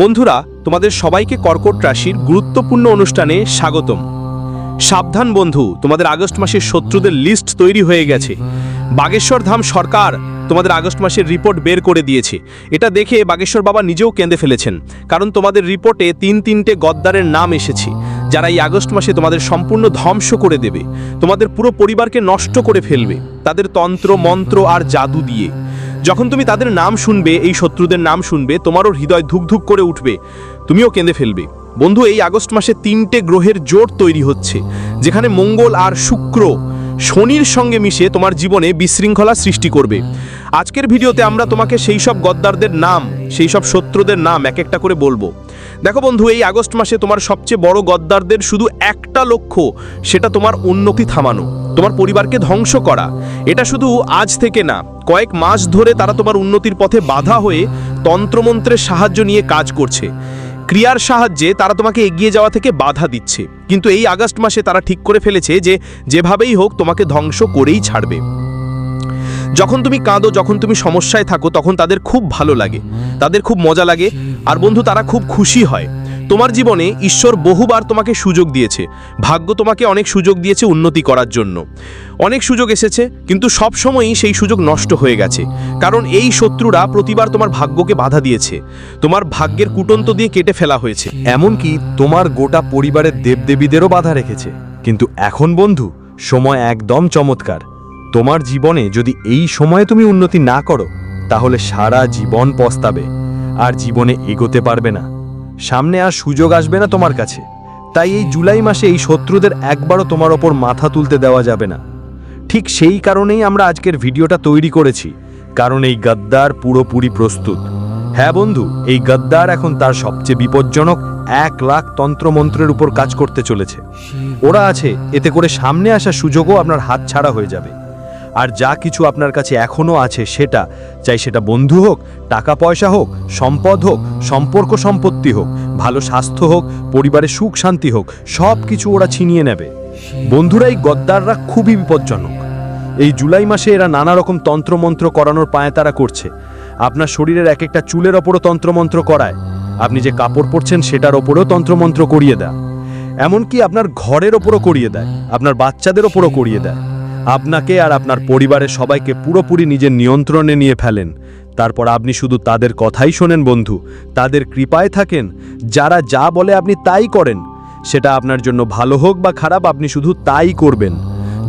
বন্ধুরা, তোমাদের সবাইকে কর্কট রাশির গুরুত্বপূর্ণ অনুষ্ঠানে স্বাগতম। সাবধান বন্ধু, তোমাদের আগস্ট মাসের শত্রুদের লিস্ট তৈরি হয়ে গেছে। বাগেশ্বর ধাম সরকার তোমাদের আগস্ট মাসের রিপোর্ট বের করে দিয়েছে। এটা দেখে বাগেশ্বর বাবা নিজেও কেঁদে ফেলেছেন, কারণ তোমাদের রিপোর্টে তিন তিনটে গদ্দারের নাম এসেছে, যারা এই আগস্ট মাসে তোমাদের সম্পূর্ণ ধ্বংস করে দেবে। তোমাদের পুরো পরিবারকে নষ্ট করে ফেলবে, তাদের তন্ত্র, মন্ত্র আর জাদু দিয়ে। যখন তুমি তাদের নাম শুনবে, এই শত্রুদের নাম শুনবে, তোমারও হৃদয় ধুকধুক করে উঠবে, তুমিও কেঁদে ফেলবে। বন্ধু, এই আগস্ট মাসে তিনটে গ্রহের জোট তৈরি হচ্ছে, যেখানে মঙ্গল আর শুক্র শনির সঙ্গে মিশে তোমার জীবনে বিশৃঙ্খলা সৃষ্টি করবে। আজকের ভিডিওতে আমরা তোমাকে সেই সব গদ্দারদের নাম, সেই সব শত্রুদের নাম এক একটা করে বলব। দেখো বন্ধু, এই আগস্ট মাসে তোমার সবচেয়ে বড় গদ্দারদের শুধু একটা লক্ষ্য, সেটা তোমার উন্নতি থামানো, তোমার পরিবারকে ধ্বংস করা। এটা শুধু আজ থেকে না, কয়েক মাস ধরে তারা তোমার উন্নতির পথে বাধা হয়ে তন্ত্রমন্ত্রের সাহায্য নিয়ে কাজ করছে। ক্রিয়ার সাহায্যে তারা তোমাকে এগিয়ে যাওয়া থেকে বাধা দিচ্ছে। কিন্তু এই আগস্ট মাসে তারা ঠিক করে ফেলেছে যে, যেভাবেই হোক তোমাকে ধ্বংস করেই ছাড়বে। যখন তুমি কাঁদো, যখন তুমি সমস্যায় থাকো, তখন তাদের খুব ভালো লাগে। তাদের খুব মজা লাগে। আর বন্ধু, তারা খুব খুশি হয়। তোমার জীবনে ঈশ্বর বহুবার তোমাকে সুযোগ দিয়েছে। ভাগ্য তোমাকে অনেক সুযোগ দিয়েছে উন্নতি করার জন্য। অনেক সুযোগ এসেছে, কিন্তু সব সময়ই সেই সুযোগ নষ্ট হয়ে গেছে। কারণ এই শত্রুরা প্রতিবার তোমার ভাগ্যকে বাধা দিয়েছে। তোমার ভাগ্যের কুটন্ত দিয়ে কেটে ফেলা হয়েছে। এমনকি তোমার গোটা পরিবারের দেবদেবীদেরও বাধা রেখেছে। কিন্তু এখন, বন্ধু, সময় একদম চমৎকার। তোমার জীবনে যদি এই সময়ে তুমি উন্নতি না করো, তাহলে সারা জীবন পস্তাবে, আর জীবনে এগোতে পারবে না। সামনে আর সুযোগ আসবে না তোমার কাছে। তাই এই জুলাই মাসে এই শত্রুদের একবারও তোমার ওপর মাথা তুলতে দেওয়া যাবে না। ঠিক সেই কারণেই আমরা আজকের ভিডিওটা তৈরি করেছি, কারণ এই গদ্দার পুরোপুরি প্রস্তুত। হ্যাঁ বন্ধু, এই গদ্দার এখন তার সবচেয়ে বিপজ্জনক এক লাখ তন্ত্রমন্ত্রের উপর কাজ করতে চলেছে। ওরা আছে, এতে করে সামনে আসা সুযোগও আপনার হাত ছাড়া হয়ে যাবে। আর যা কিছু আপনার কাছে এখনও আছে সেটা, চাই সেটা বন্ধু হোক, টাকা পয়সা হোক, সম্পদ হোক, সম্পর্ক সম্পত্তি হোক, ভালো স্বাস্থ্য হোক, পরিবারে সুখ শান্তি হোক সব কিছু ওরা ছিনিয়ে নেবে। বন্ধুরা এই গদ্দাররা খুবই বিপজ্জনক। এই জুলাই মাসে এরা নানা রকম তন্ত্রমন্ত্র করানোর পায়তারা করছে। আপনার শরীরের এক একটা চুলের ওপরও তন্ত্রমন্ত্র করায়। আপনি যে কাপড় পরছেন সেটার ওপরেও তন্ত্রমন্ত্র করিয়ে দেয়। এমনকি আপনার ঘরের ওপরও করিয়ে দেয়। আপনার বাচ্চাদের ওপরও করিয়ে দেয়। আপনাকে আর আপনার পরিবারের সবাইকে পুরোপুরি নিজের নিয়ন্ত্রণে নিয়ে ফেলেন। তারপর আপনি শুধু তাদের কথাই শোনেন বন্ধু। তাদের কৃপায় থাকেন। যারা যা বলে আপনি তাই করেন। সেটা আপনার জন্য ভালো হোক বা খারাপ, আপনি শুধু তাই করবেন।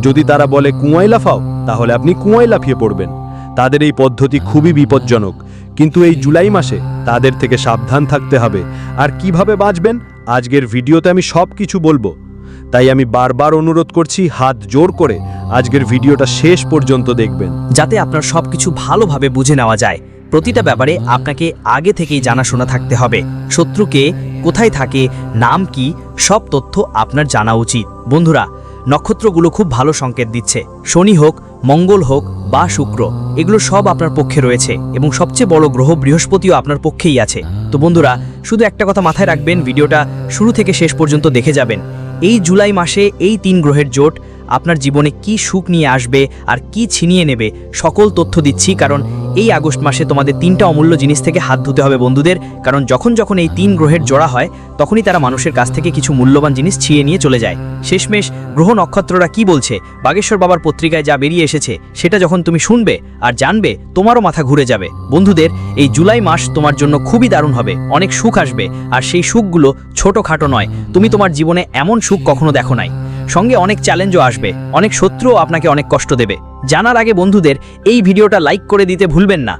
যদি তারা বলে কুয়াই লাফাও, তাহলে আপনি কুয়াই লাফিয়ে পড়বেন। তাদের এই পদ্ধতি খুবই বিপজ্জনক। কিন্তু এই জুলাই মাসে তাদের থেকে সাবধান থাকতে হবে। আর কীভাবে বাঁচবেন? আজকের ভিডিওতে আমি সব কিছু বলব। তাই আমি বারবার অনুরোধ করছি হাত জোর করে আজকের ভিডিওটা শেষ পর্যন্ত দেখবেন। যাতে আপনার সবকিছু ভালোভাবে বুঝে নেওয়া যায়। প্রতিটা ব্যাপারে আপনাকে আগে থেকেই জানাশোনা থাকতে হবে। শত্রুকে কোথায় থাকে, নাম কি, সব তথ্য আপনার জানা উচিত। বন্ধুরা, নক্ষত্রগুলো খুব ভালো সংকেত দিচ্ছে। শনি হোক, মঙ্গল হোক বা শুক্র, এগুলো সব আপনার পক্ষে রয়েছে এবং সবচেয়ে বড় গ্রহ বৃহস্পতিও আপনার পক্ষেই আছে। তো বন্ধুরা, শুধু একটা কথা মাথায় রাখবেন, ভিডিওটা শুরু থেকে শেষ পর্যন্ত দেখে যাবেন। এই জুলাই মাসে এই তিন গ্রহের জোট আপনার জীবনে কি সুখ নিয়ে আসবে আর কি ছিনিয়ে নেবে সকল তথ্য দিচ্ছি, কারণ এই আগস্ট মাসে তোমাদের তিনটা অমূল্য জিনিস থেকে হাত ধুতে হবে বন্ধুদের, কারণ যখন যখন এই তিন গ্রহের জোড়া হয়, তখনই তারা মানুষের কাছ থেকে কিছু মূল্যবান জিনিস ছিঁড়ে নিয়ে চলে যায়। শেষমেশ গ্রহ নক্ষত্ররা কি বলছে? বাগেশ্বর বাবার পত্রিকায় যা বেরিয়ে এসেছে, সেটা যখন তুমি শুনবে আর জানবে, তোমারও মাথা ঘুরে যাবে। বন্ধুদের, এই জুলাই মাস তোমার জন্য খুবই দারুণ হবে। অনেক সুখ আসবে। আর সেই সুখগুলো ছোটোখাটো নয়। তুমি তোমার জীবনে এমন সুখ কখনো দেখো নাই। সঙ্গে অনেক চ্যালেঞ্জও আসবে, অনেক শত্রুও আপনাকে অনেক কষ্ট দেবে। জানার আগে বন্ধুদের, এই ভিডিওটা লাইক করে দিতে ভুলবেন না।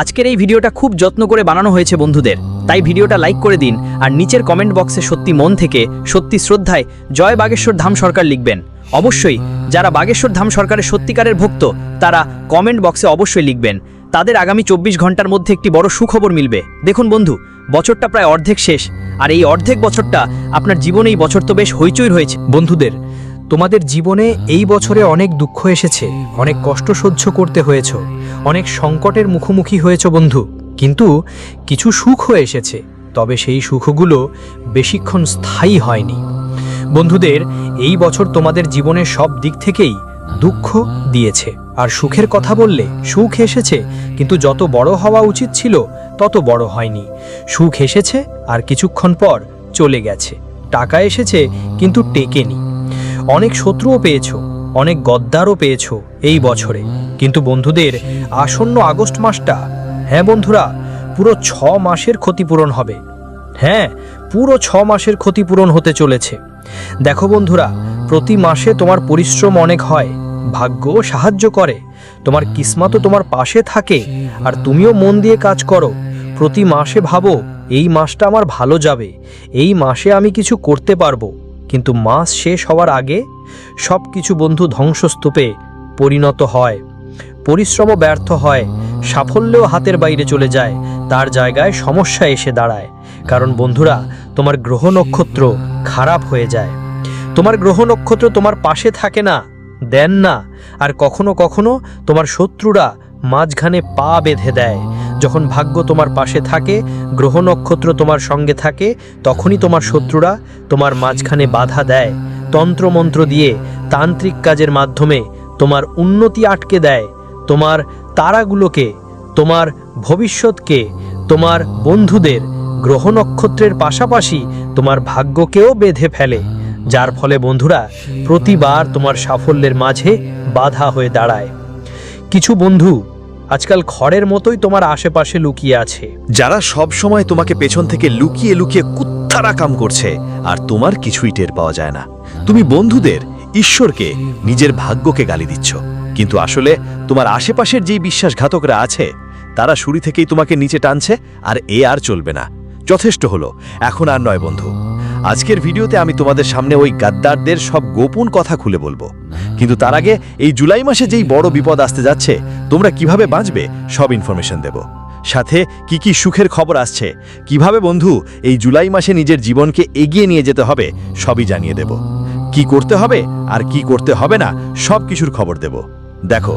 আজকের এই ভিডিওটা খুব যত্ন করে বানানো হয়েছে বন্ধুদের। তাই ভিডিওটা লাইক করে দিন, আর নিচের কমেন্ট বক্সে সত্যি মন থেকে, সত্যি শ্রদ্ধায় জয় বাগেশ্বর ধাম সরকার লিখবেন। অবশ্যই, যারা বাগেশ্বর ধাম সরকারের সত্যিকারের ভক্ত, তারা কমেন্ট বক্সে অবশ্যই লিখবেন। তাদের আগামী চব্বিশ ঘণ্টার মধ্যে একটি বড় সুখবর মিলবে। দেখুন বন্ধু, বছরটা প্রায় অর্ধেক শেষ, আর এই অর্ধেক বছরটা আপনার জীবনে এই বছর তো বেশ হইচই হয়েছে বন্ধুদের তোমাদের জীবনে এই বছরে অনেক দুঃখ এসেছে, অনেক কষ্ট সহ্য করতে হয়েছ, অনেক সংকটের মুখোমুখি হয়েছ বন্ধু। কিন্তু কিছু সুখও এসেছে, তবে সেই সুখগুলো বেশিক্ষণ স্থায়ী হয়নি। বন্ধুদের, এই বছর তোমাদের জীবনের সব দিক থেকেই দুঃখ দিয়েছে। আর সুখের কথা বললে, সুখ এসেছে, কিন্তু যত বড় হওয়া উচিত ছিল, তত বড় হয়নি। সুখ এসেছে আর কিছুক্ষণ পর চলে গেছে। টাকা এসেছে, কিন্তু টেকেনি। অনেক শত্রুও পেয়েছ, অনেক গদ্দারও পেয়েছ এই বছরে। কিন্তু বন্ধুদের আসন্ন আগস্ট মাসটা হ্যাঁ বন্ধুরা, পুরো ছ মাসের ক্ষতিপূরণ হবে। হ্যাঁ পুরো ছ মাসের ক্ষতিপূরণ হতে চলেছে। দেখো বন্ধুরা, প্রতি মাসে তোমার পরিশ্রম অনেক হয়, ভাগ্যও সাহায্য করে, তোমার কিসমতও তোমার পাশে থাকে, আর তুমিও মন দিয়ে কাজ করো। প্রতি মাসে ভাবো, এই মাসটা আমার ভালো যাবে, এই মাসে আমি কিছু করতে পারব। কিন্তু মাস শেষ হওয়ার আগে সব কিছু বন্ধু ধ্বংসস্তূপে পরিণত হয়। পরিশ্রমও ব্যর্থ হয়। সাফল্যও হাতের বাইরে চলে যায়। তার জায়গায় সমস্যা এসে দাঁড়ায়। কারণ বন্ধুরা, তোমার গ্রহ নক্ষত্র খারাপ হয়ে যায়। তোমার গ্রহ নক্ষত্র তোমার পাশে থাকে না, দেন না। আর কখনো কখনো তোমার শত্রুরা মাঝখানে পা বেঁধে দেয়। যখন ভাগ্য তোমার পাশে থাকে, গ্রহ নক্ষত্র তোমার সঙ্গে থাকে, তখনই তোমার শত্রুরা তোমার মাঝখানে বাধা দেয়। তন্ত্রমন্ত্র দিয়ে তান্ত্রিক কাজের মাধ্যমে তোমার উন্নতি আটকে দেয়। তোমার তারাগুলোকে, তোমার ভবিষ্যৎকে, তোমার বন্ধুদের গ্রহ নক্ষত্রের পাশাপাশি তোমার ভাগ্যকেও বেঁধে ফেলে। যার ফলে বন্ধুরা প্রতিবার তোমার সাফল্যের মাঝে বাধা হয়ে দাঁড়ায়। কিছু বন্ধু আজকাল খড়ের মতোই তোমার আশেপাশে লুকিয়ে আছে। যারা সব সময় তোমাকে পেছন থেকে লুকিয়ে লুকিয়ে কুত্তারা কাম করছে, আর তোমার কিছুই টের পাওয়া যায় না। তুমি বন্ধুদের, ঈশ্বরকে, নিজের ভাগ্যকে গালি দিচ্ছ। কিন্তু আসলে তোমার আশেপাশের যেই বিশ্বাসঘাতকরা আছে, তারা শুরু থেকেই তোমাকে নিচে টানছে, আর এ আর চলবে না। যথেষ্ট হলো, এখন আর নয় বন্ধু। আজকের ভিডিওতে আমি তোমাদের সামনে ওই গাদ্দারদের সব গোপন কথা খুলে বলব। কিন্তু তার আগে এই জুলাই মাসে যেই বড় বিপদ আসতে যাচ্ছে, তোমরা কীভাবে বাঁচবে সব ইনফরমেশন দেব। সাথে কি কি সুখের খবর আসছে, কীভাবে বন্ধু এই জুলাই মাসে নিজের জীবনকে এগিয়ে নিয়ে যেতে হবে সবই জানিয়ে দেব। কি করতে হবে আর কি করতে হবে না সব কিছুর খবর দেব। দেখো,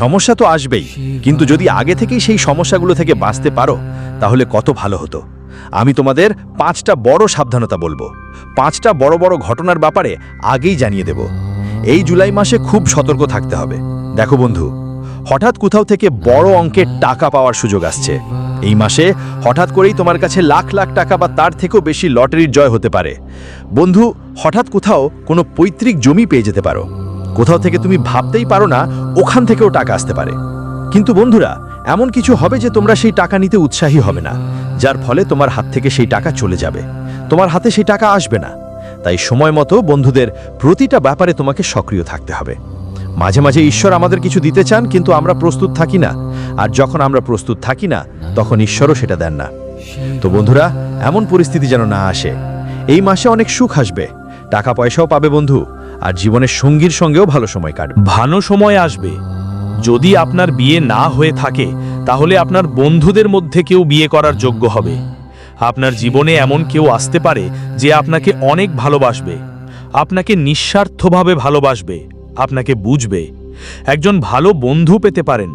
সমস্যা তো আসবেই, কিন্তু যদি আগে থেকেই সেই সমস্যাগুলো থেকে বাঁচতে পারো, তাহলে কত ভালো হতো। আমি তোমাদের পাঁচটা বড় সাবধানতা বলব। পাঁচটা বড় বড় ঘটনার ব্যাপারে আগেই জানিয়ে দেব। এই জুলাই মাসে খুব সতর্ক থাকতে হবে। দেখো বন্ধু, হঠাৎ কোথাও থেকে বড় অঙ্কের টাকা পাওয়ার সুযোগ আসছে। এই মাসে হঠাৎ করেই তোমার কাছে লাখ লাখ টাকা বা তার থেকেও বেশি লটারির জয় হতে পারে। বন্ধু, হঠাৎ কোথাও কোনো পৈতৃক জমি পেয়ে যেতে পারো। কোথাও থেকে তুমি ভাবতেই পারো না, ওখান থেকেও টাকা আসতে পারে। কিন্তু বন্ধুরা এমন কিছু হবে যে তোমরা সেই টাকা নিতে উৎসাহী হবে না, যার ফলে তোমার হাত থেকে সেই টাকা চলে যাবে। তোমার হাতে সেই টাকা আসবে না। তাই সময় মতো বন্ধুদের প্রতিটা ব্যাপারে তোমাকে সক্রিয় থাকতে হবে। মাঝে মাঝে ঈশ্বর আমাদের কিছু দিতে চান, কিন্তু আমরা প্রস্তুত থাকি না। আর যখন আমরা প্রস্তুত থাকি না, তখন ঈশ্বরও সেটা দেন না। তো বন্ধুরা, এমন পরিস্থিতি যেন না আসে। এই মাসে অনেক সুখ আসবে। টাকা পয়সাও পাবে বন্ধু, আর জীবনের সঙ্গীর সঙ্গেও ভালো সময় কাটবে। ভালো সময় আসবে। যদি আপনার বিয়ে না হয়ে থাকে, তাহলে আপনার বন্ধুদের মধ্যে কেউ বিয়ে করার যোগ্য হবে। আপনার জীবনে এমন কেউ আসতে পারে যে আপনাকে অনেক ভালোবাসবে, আপনাকে নিঃস্বার্থভাবে ভালোবাসবে, আপনাকে বুঝবে। একজন ভালো বন্ধু পেতে পারেন,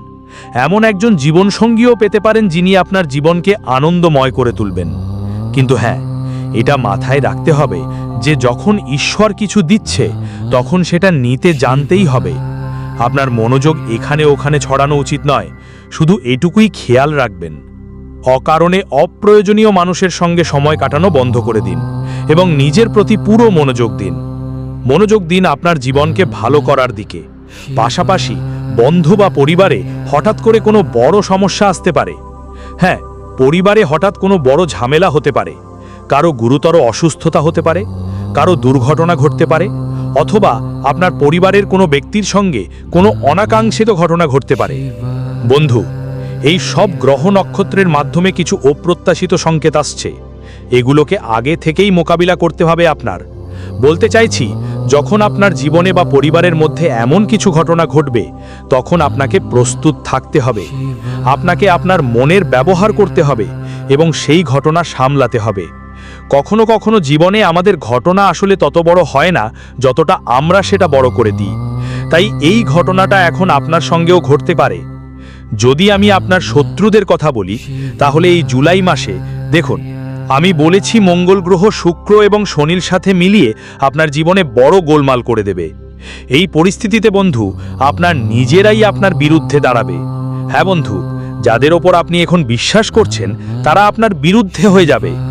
এমন একজন জীবনসঙ্গীও পেতে পারেন যিনি আপনার জীবনকে আনন্দময় করে তুলবেন। কিন্তু হ্যাঁ এটা মাথায় রাখতে হবে যে যখন ঈশ্বর কিছু দিচ্ছে, তখন সেটা নিতে জানতেই হবে। আপনার মনোযোগ এখানে ওখানে ছড়ানো উচিত নয়। শুধু এটুকুই খেয়াল রাখবেন। অকারণে অপ্রয়োজনীয় মানুষের সঙ্গে সময় কাটানো বন্ধ করে দিন এবং নিজের প্রতি পুরো মনোযোগ দিন। মনোযোগ দিন আপনার জীবনকে ভালো করার দিকে। পাশাপাশি বন্ধু বা পরিবারে হঠাৎ করে কোনো বড় সমস্যা আসতে পারে। হ্যাঁ পরিবারে হঠাৎ কোনো বড় ঝামেলা হতে পারে। কারও গুরুতর অসুস্থতা হতে পারে। কারও দুর্ঘটনা ঘটতে পারে। অথবা আপনার পরিবারের কোনো ব্যক্তির সঙ্গে কোনো অনাকাঙ্ক্ষিত ঘটনা ঘটতে পারে। বন্ধু, এই সব গ্রহ নক্ষত্রের মাধ্যমে কিছু অপ্রত্যাশিত সংকেত আসছে। এগুলোকে আগে থেকেই মোকাবিলা করতে হবে আপনার। বলতে চাইছি, যখন আপনার জীবনে বা পরিবারের মধ্যে এমন কিছু ঘটনা ঘটবে, তখন আপনাকে প্রস্তুত থাকতে হবে। আপনাকে আপনার মনের ব্যবহার করতে হবে এবং সেই ঘটনা সামলাতে হবে। কখনো কখনো জীবনে আমাদের ঘটনা আসলে তত বড় হয় না যতটা আমরা সেটা বড় করে দিই। তাই এই ঘটনাটা এখন আপনার সঙ্গেও ঘটতে পারে। যদি আমি আপনার শত্রুদের কথা বলি, তাহলে এই জুলাই মাসে, দেখুন, আমি বলেছি মঙ্গল গ্রহ শুক্র এবং শনির সাথে মিলিয়ে আপনার জীবনে বড় গোলমাল করে দেবে। এই পরিস্থিতিতে বন্ধু, আপনার নিজেরাই আপনার বিরুদ্ধে দাঁড়াবে। হ্যাঁ বন্ধু, যাদের ওপর আপনি এখন বিশ্বাস করছেন, তারা আপনার বিরুদ্ধে হয়ে যাবে।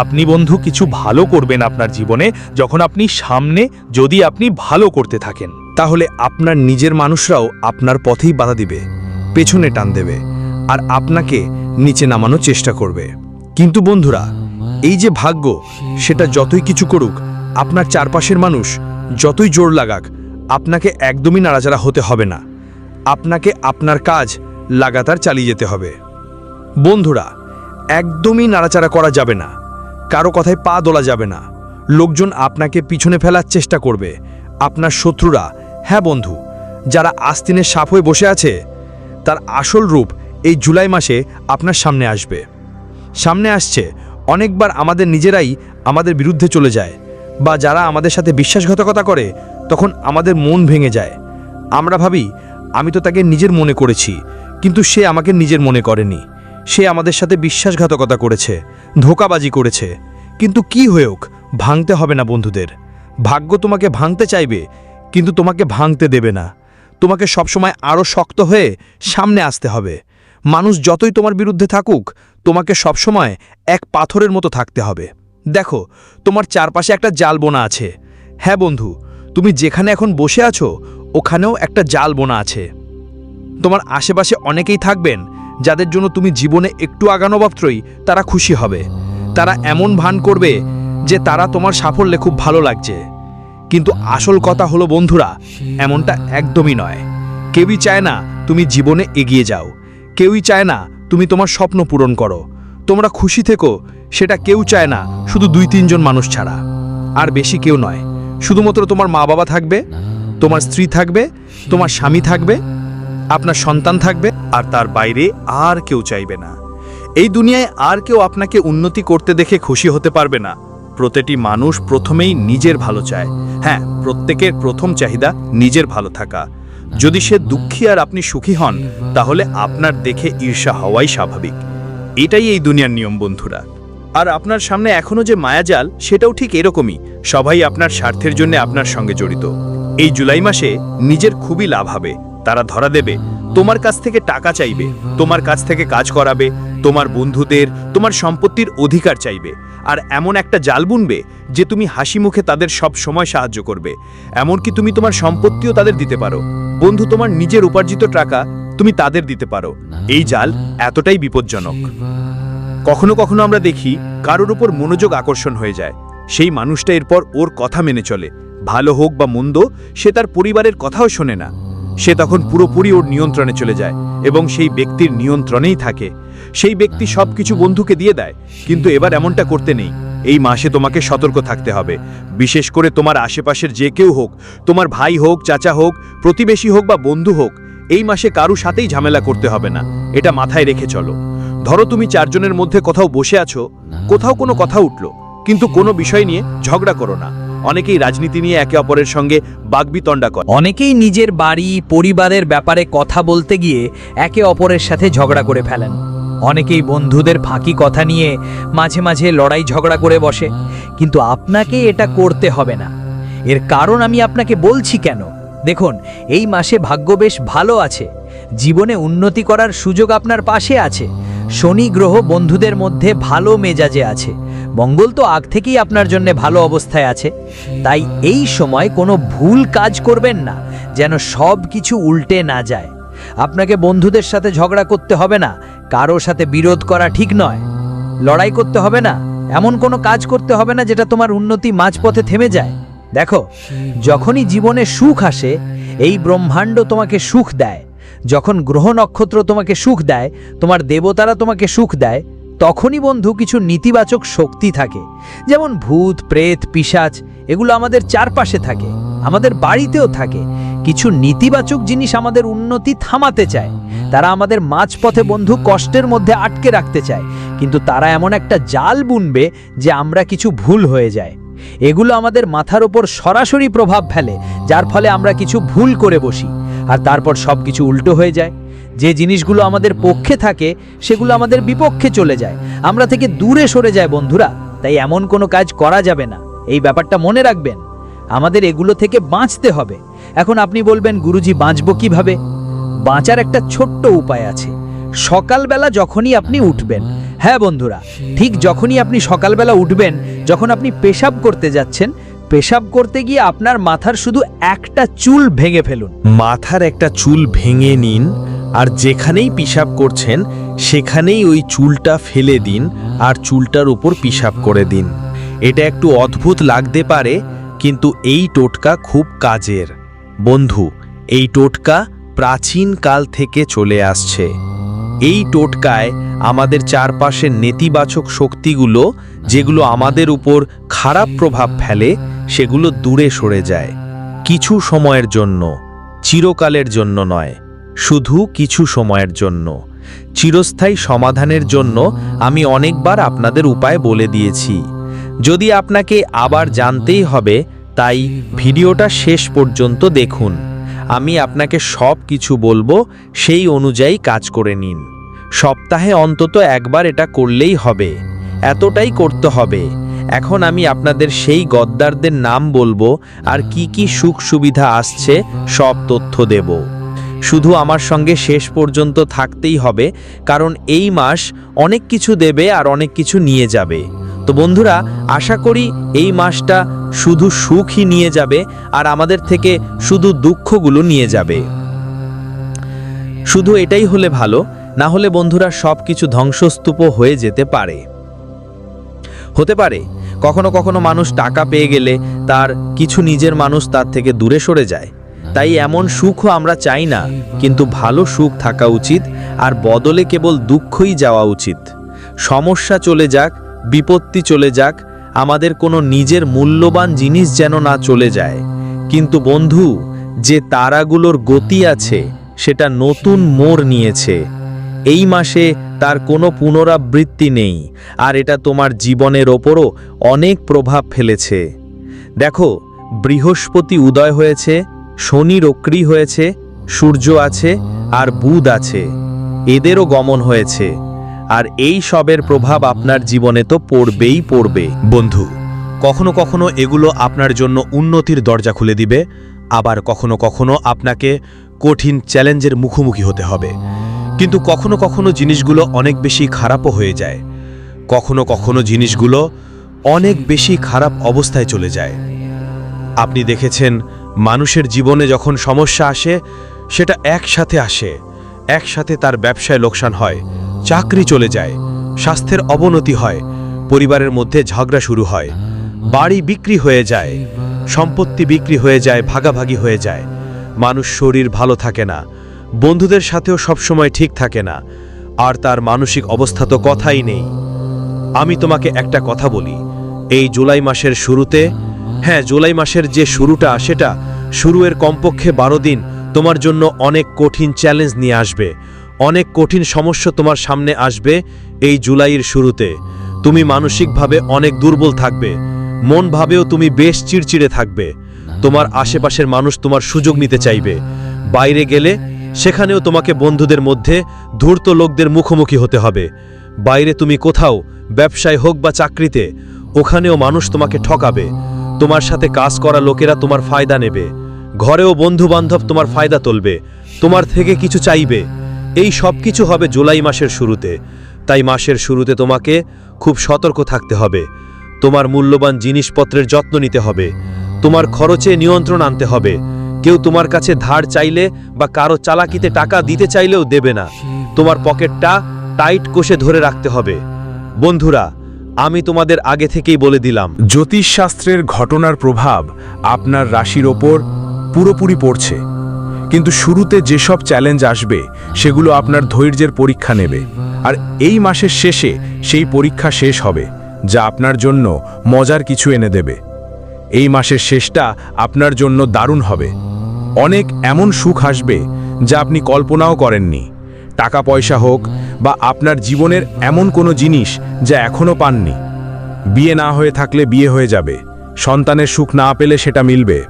আপনি বন্ধু কিছু ভালো করবেন আপনার জীবনে যখন আপনি সামনে যদি আপনি ভালো করতে থাকেন, তাহলে আপনার নিজের মানুষরাও আপনার পথেই বাধা দিবে, পেছনে টান দেবে আর আপনাকে নিচে নামানোর চেষ্টা করবে। কিন্তু বন্ধুরা, এই যে ভাগ্য, সেটা যতই কিছু করুক, আপনার চারপাশের মানুষ যতই জোর লাগাক, আপনাকে একদমই নাড়াচাড়া হতে হবে না। আপনাকে আপনার কাজ লাগাতার চালিয়ে যেতে হবে। বন্ধুরা, একদমই নাড়াচাড়া করা যাবে না। কারও কথায় পা দোলা যাবে না। লোকজন আপনাকে পিছনে ফেলার চেষ্টা করবে। আপনার শত্রুরা হ্যাঁ বন্ধু, যারা আস্তিনের সাপ হয়ে বসে আছে, তার আসল রূপ এই জুলাই মাসে আপনার সামনে আসবে। সামনে আসছে, অনেকবার আমাদের নিজেরাই আমাদের বিরুদ্ধে চলে যায় বা যারা আমাদের সাথে বিশ্বাসঘাতকতা করে, তখন আমাদের মন ভেঙে যায়। আমরা ভাবি, আমি তো তাকে নিজের মনে করেছি, কিন্তু সে আমাকে নিজের মনে করেনি। সে আমাদের সাথে বিশ্বাসঘাতকতা করেছে, ধোকাবাজি করেছে। কিন্তু কি হয়েওক ভাঙতে হবে না বন্ধুদের। ভাগ্য তোমাকে ভাঙতে চাইবে, কিন্তু তোমাকে ভাঙতে দেবে না। তোমাকে সবসময় আরও শক্ত হয়ে সামনে আসতে হবে। মানুষ যতই তোমার বিরুদ্ধে থাকুক, তোমাকে সবসময় এক পাথরের মতো থাকতে হবে। দেখো, তোমার চারপাশে একটা জাল বোনা আছে। হ্যাঁ বন্ধু, তুমি যেখানে এখন বসে আছো, ওখানেও একটা জাল বোনা আছে। তোমার আশেপাশে অনেকেই থাকবেন যাদের জন্য তুমি জীবনে একটু আগানো মাত্রই তারা খুশি হবে। তারা এমন ভান করবে যে তারা তোমার সাফল্যে খুব ভালো লাগছে। কিন্তু আসল কথা হলো, বন্ধুরা, এমনটা একদমই নয়। কেউই চায় না তুমি জীবনে এগিয়ে যাও। কেউই চায় না তুমি তোমার স্বপ্ন পূরণ করো। তোমরা খুশি থেকো, সেটা কেউ চায় না শুধু দুই তিনজন মানুষ ছাড়া। আর বেশি কেউ নয়। শুধুমাত্র তোমার মা বাবা থাকবে, তোমার স্ত্রী থাকবে, তোমার স্বামী থাকবে আপনার সন্তান থাকবে আর তার বাইরে আর কেউ চাইবে না। এই দুনিয়ায় আর কেউ আপনাকে উন্নতি করতে দেখে খুশি হতে পারবে না। প্রতিটি মানুষ প্রথমেই নিজের ভালো চায়। হ্যাঁ প্রত্যেকের প্রথম চাহিদা নিজের ভালো থাকা। যদি সে দুঃখী আর আপনি সুখী হন, তাহলে আপনার দেখে ঈর্ষা হওয়াই স্বাভাবিক। এটাই এই দুনিয়ার নিয়ম, বন্ধুরা। আর আপনার সামনে এখনও যে মায়াজাল, সেটাও ঠিক এরকমই। সবাই আপনার স্বার্থের জন্য আপনার সঙ্গে জড়িত। এই জুলাই মাসে নিজের খুবই লাভ হবে। তারা ধরা দেবে, তোমার কাছ থেকে টাকা চাইবে, তোমার কাছ থেকে কাজ করাবে, তোমার বন্ধুদের, তোমার সম্পত্তির অধিকার চাইবে। আর এমন একটা জাল বুনবে যে তুমি হাসি মুখে তাদের সব সময় সাহায্য করবে। এমনকি তুমি তোমার সম্পত্তিও তাদের দিতে পারো। বন্ধু, তোমার নিজের উপার্জিত টাকা তুমি তাদের দিতে পারো। এই জাল এতটাই বিপজ্জনক। কখনো কখনো আমরা দেখি কারোর উপর মনোযোগ আকর্ষণ হয়ে যায়। সেই মানুষটা এরপর ওর কথা মেনে চলে। ভালো হোক বা মন্দ, সে তার পরিবারের কথাও শোনে না। সে তখন পুরোপুরি ওর নিয়ন্ত্রণে চলে যায় এবং সেই ব্যক্তির নিয়ন্ত্রণেই থাকে। সেই ব্যক্তি সব কিছু বন্ধুকে দিয়ে দেয়, কিন্তু এবার এমনটা করতে নেই। এই মাসে তোমাকে সতর্ক থাকতে হবে। বিশেষ করে তোমার আশেপাশের যে কেউ হোক, তোমার ভাই হোক, চাচা হোক, প্রতিবেশী হোক বা বন্ধু হোক, এই মাসে কারু সাথেই ঝামেলা করতে হবে না। এটা মাথায় রেখে চলো। ধরো তুমি চারজনের মধ্যে কোথাও বসে আছো, কোথাও কোনো কথা উঠল, কিন্তু কোনো বিষয় নিয়ে ঝগড়া করো না। অনেকেই রাজনীতি নিয়ে একে অপরের সঙ্গে বাগবিতণ্ডা করে অনেকেই নিজের বাড়ি, পরিবারের ব্যাপারে কথা বলতে গিয়ে একে অপরের সাথে ঝগড়া করে ফেলেন। অনেকেই বন্ধুদের ফাঁকি কথা নিয়ে মাঝে মাঝে লড়াই ঝগড়া করে বসে। কিন্তু আপনাকে এটা করতে হবে না। এর কারণ আমি আপনাকে বলছি কেন? দেখুন, এই মাসে ভাগ্য বেশ ভালো আছে। জীবনে উন্নতি করার সুযোগ আপনার পাশে আছে। শনি গ্রহ বন্ধুদের মধ্যে ভালো মেজাজে আছে। মঙ্গল তো আগ থেকেই আপনার জন্য ভালো অবস্থায় আছে। তাই এই সময় কোনো ভুল কাজ করবেন না, যেন সব কিছু উল্টে না যায়। আপনাকে বন্ধুদের সাথে ঝগড়া করতে হবে না কারও সাথে বিরোধ করা ঠিক নয়। লড়াই করতে হবে না, এমন কোনো কাজ করতে হবে না যেটা তোমার উন্নতি মাঝপথে থেমে যায়। দেখো, যখনই জীবনে সুখ আসে, এই ব্রহ্মাণ্ড তোমাকে সুখ দেয়। যখন গ্রহ নক্ষত্র তোমাকে সুখ দেয়, তোমার দেবতারা তোমাকে সুখ দেয়, তখনই বন্ধু কিছু নেতিবাচক শক্তি থাকে। যেমন ভূত, প্রেত, পিশাচ, এগুলো আমাদের চারপাশে থাকে, আমাদের বাড়িতেও থাকে। কিছু নেতিবাচক জিনিস আমাদের উন্নতি থামাতে চায়। তারা আমাদের মাঝপথে বন্ধু কষ্টের মধ্যে আটকে রাখতে চায়। কিন্তু তারা এমন একটা জাল বুনবে যে আমরা কিছু ভুল হয়ে যায়। এগুলো আমাদের মাথার ওপর সরাসরি প্রভাব ফেলে, যার ফলে আমরা কিছু ভুল করে বসি। আর তারপর সব কিছু উল্টো হয়ে যায়। যে জিনিসগুলো আমাদের পক্ষে থাকে, সেগুলো আমাদের বিপক্ষে চলে যায়। আমরা থেকে দূরে সরে যায় বন্ধুরা, তাই এমন কোনো কাজ করা যাবে না। এই ব্যাপারটা মনে রাখবেন। আমাদের এগুলো থেকে বাঁচতে হবে। এখন আপনি বলবেন, গুরুজি, বাঁচবো কীভাবে? বাঁচার একটা ছোট্ট উপায় আছে। সকালবেলা যখনই আপনি উঠবেন হ্যাঁ বন্ধুরা, ঠিক যখনই আপনি সকালবেলা উঠবেন, যখন আপনি পেশাব করতে যাচ্ছেন পেশাব করতে গিয়ে আপনার মাথার শুধু একটা চুল ভেঙে ফেলুন। মাথার একটা চুল ভেঙে নিন আর যেখানেই পিসাব করছেন, সেখানেই ওই চুলটা ফেলে দিন আর চুলটার উপর পিসাব করে দিন। এটা একটু অদ্ভুত লাগতে পারে, কিন্তু এই টোটকা খুব কাজের। বন্ধু, এই টোটকা প্রাচীন কাল থেকে চলে আসছে। এই টোটকায় আমাদের চারপাশের নেতিবাচক শক্তিগুলো, যেগুলো আমাদের উপর খারাপ প্রভাব ফেলে, সেগুলো দূরে সরে যায়। কিছু সময়ের জন্য, চিরকালের জন্য নয়, শুধু কিছু সময়ের জন্য। চিরস্থায়ী সমাধানের জন্য আমি অনেকবার আপনাদের উপায় বলে দিয়েছি। যদি আপনাকে আবার জানতেই হবে, তাই ভিডিওটা শেষ পর্যন্ত দেখুন। আমি আপনাকে সব কিছু বলব, সেই অনুযায়ী কাজ করে নিন। সপ্তাহে অন্তত একবার এটা করলেই হবে। এতটাই করতে হবে। এখন আমি আপনাদের সেই গদ্দারদের নাম বলব আর কি কি সুখ সুবিধা আসছে, সব তথ্য দেব। শুধু আমার সঙ্গে শেষ পর্যন্ত থাকতেই হবে, কারণ এই মাস অনেক কিছু দেবে আর অনেক কিছু নিয়ে যাবে। তো বন্ধুরা, আশা করি এই মাসটা শুধু সুখই নিয়ে যাবে আর আমাদের থেকে শুধু দুঃখগুলো নিয়ে যাবে। শুধু এটাই হলে ভালো না হলে বন্ধুরা সব কিছু ধ্বংসস্তূপ হয়ে যেতে পারে। হতে পারে, কখনো কখনো মানুষ টাকা পেয়ে গেলে তার কিছু নিজের মানুষ তার থেকে দূরে সরে যায়। তাই এমন সুখও আমরা চাই না, কিন্তু ভালো সুখ থাকা উচিত আর বদলে কেবল দুঃখই যাওয়া উচিত। সমস্যা চলে যাক, বিপত্তি চলে যাক, আমাদের কোনো নিজের মূল্যবান জিনিস যেন না চলে যায়। কিন্তু বন্ধু, যে তারাগুলোর গতি আছে, সেটা নতুন মোড় নিয়েছে। এই মাসে তার কোনো পুনরাবৃত্তি নেই, আর এটা তোমার জীবনের ওপরও অনেক প্রভাব ফেলেছে। দেখো, বৃহস্পতি উদয় হয়েছে শনি রক্রি হয়েছে, সূর্য আছে, আর বুধ আছে। এদেরও গমন হয়েছে। আর এই সবের প্রভাব আপনার জীবনে তো পড়বেই পড়বে। বন্ধু, কখনো কখনো এগুলো আপনার জন্য উন্নতির দরজা খুলে দিবে, আবার কখনো কখনো আপনাকে কঠিন চ্যালেঞ্জের মুখোমুখি হতে হবে। কিন্তু কখনো কখনো জিনিসগুলো অনেক বেশি খারাপও হয়ে যায়। কখনো কখনো জিনিসগুলো অনেক বেশি খারাপ অবস্থায় চলে যায়। আপনি দেখেছেন, মানুষের জীবনে যখন সমস্যা আসে, সেটা একসাথে আসে। একসাথে তার ব্যবসায় লোকসান হয়, চাকরি চলে যায়, স্বাস্থ্যের অবনতি হয়, পরিবারের মধ্যে ঝগড়া শুরু হয়, বাড়ি বিক্রি হয়ে যায়, সম্পত্তি বিক্রি হয়ে যায়, ভাগাভাগি হয়ে যায়, মানুষ শরীর ভালো থাকে না বন্ধুদের সাথেও সবসময় ঠিক থাকে না, আর তার মানসিক অবস্থা তো কথাই নেই। আমি তোমাকে একটা কথা বলি, এই জুলাই মাসের শুরুতে হ্যাঁ জুলাই মাসের যে শুরুটা, সেটা শুরুয়ের কমপক্ষে বারো দিন তোমার জন্য অনেক কঠিন চ্যালেঞ্জ নিয়ে আসবে, অনেক কঠিন সমস্যা তোমার সামনে আসবে এই জুলাইয়ের শুরুতে। তুমি মানসিকভাবে অনেক দুর্বল থাকবে মন ভাবেও তুমি বেশ চিড়চিড়ে থাকবে। তোমার আশেপাশের মানুষ তোমার সুযোগ নিতে চাইবে, বাইরে গেলে সেখানেও তোমাকে বন্ধুদের মধ্যে ধূর্ত লোকদের মুখোমুখি হতে হবে। বাইরে তুমি কোথাও, ব্যবসায় হোক বা চাকরিতে, ওখানেও মানুষ তোমাকে ঠকাবে। তোমার সাথে কাজ করা লোকেরা তোমার ফায়দা নেবে। ঘরেও বন্ধু বান্ধব তোমার ফায়দা তুলবে। তোমার থেকে কিছু চাইবে। এই সব কিছু হবে জুলাই মাসের শুরুতে। তাই মাসের শুরুতে তোমাকে খুব সতর্ক থাকতে হবে। তোমার মূল্যবান জিনিসপত্রের যত্ন নিতে হবে। তোমার খরচে নিয়ন্ত্রণ আনতে হবে। কেউ তোমার কাছে ধার চাইলে বা কারও চালাকিতে টাকা দিতে চাইলেও দেবে না। তোমার পকেটটা টাইট কষে ধরে রাখতে হবে। বন্ধুরা, আমি তোমাদের আগে থেকেই বলে দিলাম, জ্যোতিষশাস্ত্রের ঘটনার প্রভাব আপনার রাশির ওপর পুরোপুরি পড়ছে। কিন্তু শুরুতে যেসব চ্যালেঞ্জ আসবে, সেগুলো আপনার ধৈর্যের পরীক্ষা নেবে। আর এই মাসের শেষে সেই পরীক্ষা শেষ হবে, যা আপনার জন্য মজার কিছু এনে দেবে। এই মাসের শেষটা আপনার জন্য দারুণ হবে। অনেক এমন সুখ আসবে যা আপনি কল্পনাও করেননি। টাকা পয়সা হোক বা আপনার জীবনের এমন কোনো জিনিস যা এখনও পাননি। বিয়ে না হয়ে থাকলে বিয়ে হয়ে যাবে। সন্তানের সুখ না পেলে সেটা মিলবে।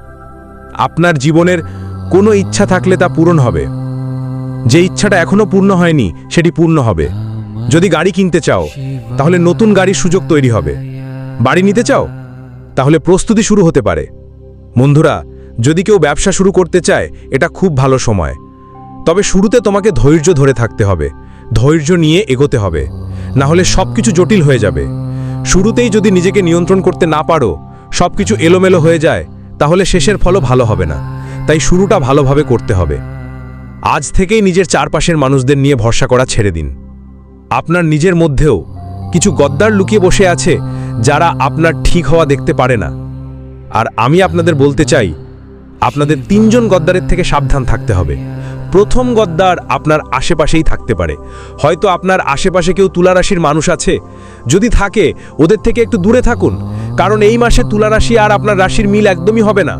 আপনার জীবনের কোনো ইচ্ছা থাকলে তা পূরণ হবে। যে ইচ্ছাটা এখনও পূর্ণ হয়নি, সেটি পূর্ণ হবে। যদি গাড়ি কিনতে চাও, তাহলে নতুন গাড়ির সুযোগ তৈরি হবে। বাড়ি নিতে চাও, তাহলে প্রস্তুতি শুরু হতে পারে। বন্ধুরা যদি কেউ ব্যবসা শুরু করতে চায়, এটা খুব ভালো সময়। তবে শুরুতে তোমাকে ধৈর্য ধরে থাকতে হবে। ধৈর্য নিয়ে এগোতে হবে। না হলে সব কিছু জটিল হয়ে যাবে। শুরুতেই যদি নিজেকে নিয়ন্ত্রণ করতে না পারো সব কিছু এলোমেলো হয়ে যায়, তাহলে শেষের ফলও ভালো হবে না। তাই শুরুটা ভালোভাবে করতে হবে। আজ থেকেই নিজের চারপাশের মানুষদের নিয়ে ভরসা করা ছেড়ে দিন। আপনার নিজের মধ্যেও কিছু গদ্দার লুকিয়ে বসে আছে, যারা আপনার ঠিক হওয়া দেখতে পারে না। আর আমি আপনাদের বলতে চাই আপনাদের তিনজন গদ্দারের থেকে সাবধান থাকতে হবে। প্রথম গদ্দার আপনার আশেপাশেই থাকতে পারে। হয়তো আপনার আশেপাশে কেউ তুলারাশির মানুষ আছে। যদি থাকে, ওদের থেকে একটু দূরে থাকুন। কারণ এই মাসে তুলারাশি আর আপনার রাশির মিল একদমই হবে না।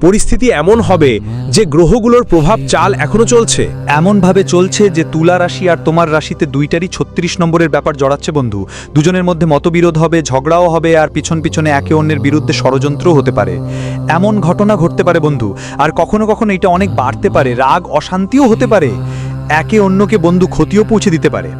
পরিস্থিতি এমন হবে যে গ্রহগুলোর প্রভাব চাল এখনও চলছে। এমনভাবে চলছে যে তুলা রাশি আর তোমার রাশিতে দুইটারই ছত্রিশ নম্বরের ব্যাপার জড়াচ্ছে বন্ধু। দুজনের মধ্যে মতবিরোধ হবে, ঝগড়াও হবে আর পিছন পিছনে একে অন্যের বিরুদ্ধে ষড়যন্ত্রও হতে পারে। এমন ঘটনা ঘটতে পারে বন্ধু, আর কখনো কখনো এটা অনেক বাড়তে পারে, রাগ অশান্তিও হতে পারে। একে অন্যকে বন্ধু ক্ষতিও পৌঁছে দিতে পারে।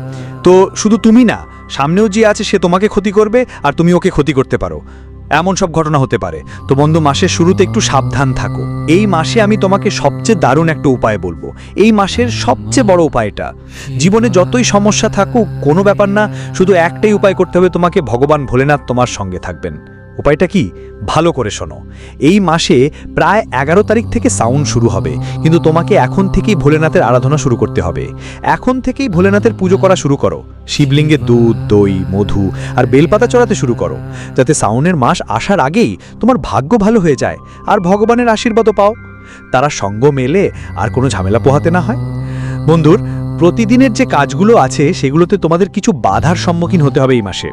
তো শুধু তুমি না, সামনেও যে আছে সে তোমাকে ক্ষতি করবে আর তুমি ওকে ক্ষতি করতে পারো। এমন সব ঘটনা হতে পারে। তো বন্ধু, মাসের শুরুতে একটু সাবধান থাকো। এই মাসে আমি তোমাকে সবচেয়ে দারুণ একটা উপায় বলব। এই মাসের সবচেয়ে বড় উপায়টা, জীবনে যতই সমস্যা থাকুক, কোনো ব্যাপার না, শুধু একটাই উপায় করতে হবে তোমাকে ভগবান ভোলেনাথ তোমার সঙ্গে থাকবেন। উপায়টা কি? ভালো করে শোনো। এই মাসে প্রায় এগারো তারিখ থেকে সাউন্ড শুরু হবে, কিন্তু তোমাকে এখন থেকেই ভোলেনাথের আরাধনা শুরু করতে হবে। এখন থেকেই ভোলেনাথের পুজো করা শুরু করো। শিবলিঙ্গে দুধ, দই, মধু আর বেলপাতা চড়াতে শুরু করো। যাতে সাউনের মাস আসার আগেই তোমার ভাগ্য ভালো হয়ে যায় আর ভগবানের আশীর্বাদও পাও। তারা সঙ্গ মেলে আর কোনো ঝামেলা পোহাতে না হয়। বন্ধুর প্রতিদিনের যে কাজগুলো আছে, সেগুলোতে তোমাদের কিছু বাধার সম্মুখীন হতে হবে এই মাসে।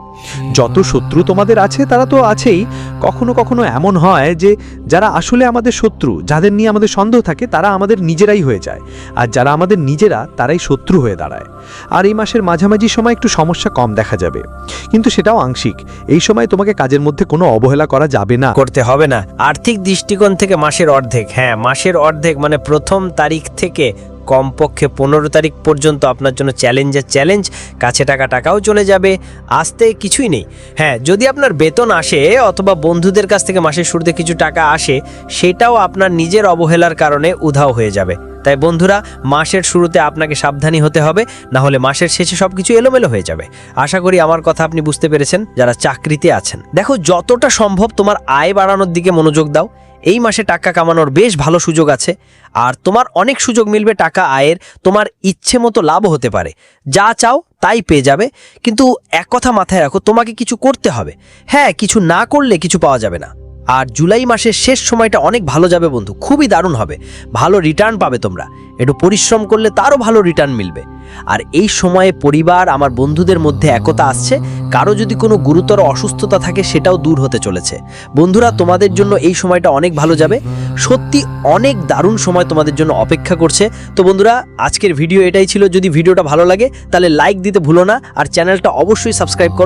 যত শত্রু তোমাদের আছে, তারা তো আছেই। কখনো কখনো এমন হয় যে, যারা আসলে আমাদের শত্রু, যাদের নিয়ে আমাদের সন্দেহ থাকে, তারা আমাদের নিজেরাই হয়ে যায়। আর যারা আমাদের নিজেরা, তারাই শত্রু হয়ে দাঁড়ায়। আর এই মাসের মাঝামাঝি সময় একটু সমস্যা কম দেখা যাবে। কিন্তু সেটাও আংশিক। এই সময় তোমাকে কাজের মধ্যে কোনো অবহেলা করা যাবে না। করতে হবে না। আর্থিক দৃষ্টিকোণ থেকে মাসের অর্ধেক। হ্যাঁ মাসের অর্ধেক মানে প্রথম তারিখ থেকে কমপক্ষে পনেরো তারিখ পর্যন্ত আপনার জন্য চ্যালেঞ্জের চ্যালেঞ্জ, কাছে টাকা টাকাও চলে যাবে, আসতে কিছুই নেই। হ্যাঁ যদি আপনার বেতন আসে অথবা বন্ধুদের কাছ থেকে মাসের শুরুতে কিছু টাকা আসে, সেটাও আপনার নিজের অবহেলার কারণে উধাও হয়ে যাবে। তাই বন্ধুরা, মাসের শুরুতে আপনাকে সাবধানী হতে হবে না হলে মাসের শেষে সব কিছু এলোমেলো হয়ে যাবে। আশা করি আমার কথা আপনি বুঝতে পেরেছেন, যারা চাকরিতে আছেন। দেখো, যতটা সম্ভব তোমার আয় বাড়ানোর দিকে মনোযোগ দাও। এই মাসে টাকা কামানোর বেশ ভালো সুযোগ আছে। আর তোমার অনেক সুযোগ মিলবে টাকা আয়ের, তোমার ইচ্ছে মতো লাভ হতে পারে। যা চাও তাই পেয়ে যাবে। কিন্তু এক কথা মাথায় রাখো, তোমাকে কিছু করতে হবে। হ্যাঁ কিছু না করলে কিছু পাওয়া যাবে না। আর জুলাই মাসের শেষ সময়টা অনেক ভালো যাবে বন্ধু, খুবই দারুণ হবে। ভালো রিটার্ন পাবে তোমরা। একটু পরিশ্রম করলে তারও ভালো রিটার্ন মিলবে। আর এই সময়ে পরিবার, আমার বন্ধুদের মধ্যে একতা আসছে, কারও যদি কোনো গুরুতর অসুস্থতা থাকে সেটাও দূর হতে চলেছে। বন্ধুরা, তোমাদের জন্য এই সময়টা অনেক ভালো যাবে। সত্যি অনেক দারুণ সময় তোমাদের জন্য অপেক্ষা করছে। তো বন্ধুরা, আজকের ভিডিও এটাই ছিল। যদি ভিডিওটা ভালো লাগে, তাহলে লাইক দিতে ভুলো না। আর চ্যানেলটা অবশ্যই সাবস্ক্রাইব করো।